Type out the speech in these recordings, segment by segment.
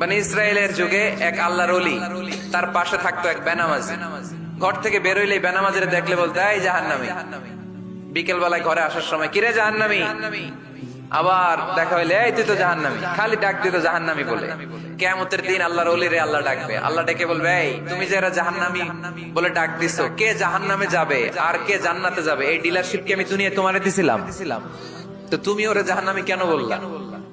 মানে ইসরায়েলের যুগে এক আল্লাহর অলি তার পাশে থাকতো এক বেনামাজি। ঘর থেকে বেরোইলে বেনামাজিরে দেখলে বলতে, এই জাহান্নামি। বিকেল বেলায় ঘরে আসার সময়, কিরে জাহান্নামি? আবার দেখা হইলে, এই তুই তো জাহান্নামি। খালি ডাক দিত, জাহান্নামি বলে। কেমতের দিন আল্লাহর অলিরে আল্লাহ ডাকবে। আল্লাহ ডেকে বলবে, এই, তুমি যে এরা জাহান্নামি বলে ডাক দিছো, কে জাহান্নামে যাবে আর কে জান্নাতে যাবে? এই ডিলারশিপ কি আমি দুনিয়া তোমারে দিছিলাম? তো তুমি ওরে জাহান্নামি কেন বললা?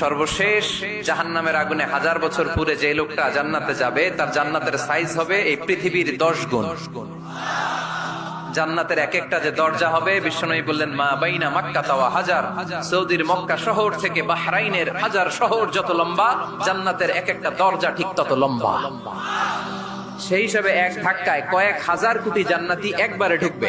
সর্বশেষ জাহান্নামের আগুনে হাজার বছর পুরে যে লোকটা জান্নাতে যাবে, তার জান্নাতের সাইজ হবে এই পৃথিবীর দশ গুণ। জান্নাতের এক একটা যে দরজা হবে, বিশ্বনবী বললেন, মা বাইনা মক্কা তাওয়া হাজার। সৌদির মক্কা শহর থেকে বাহরাইনের হাজার শহর যত লম্বা, জান্নাতের এক একটা দরজা ঠিক তত লম্বা। সেই হিসাবে এক ধাক্কায় কয়েক হাজার কোটি জান্নাতি একবারে ঢুকবে।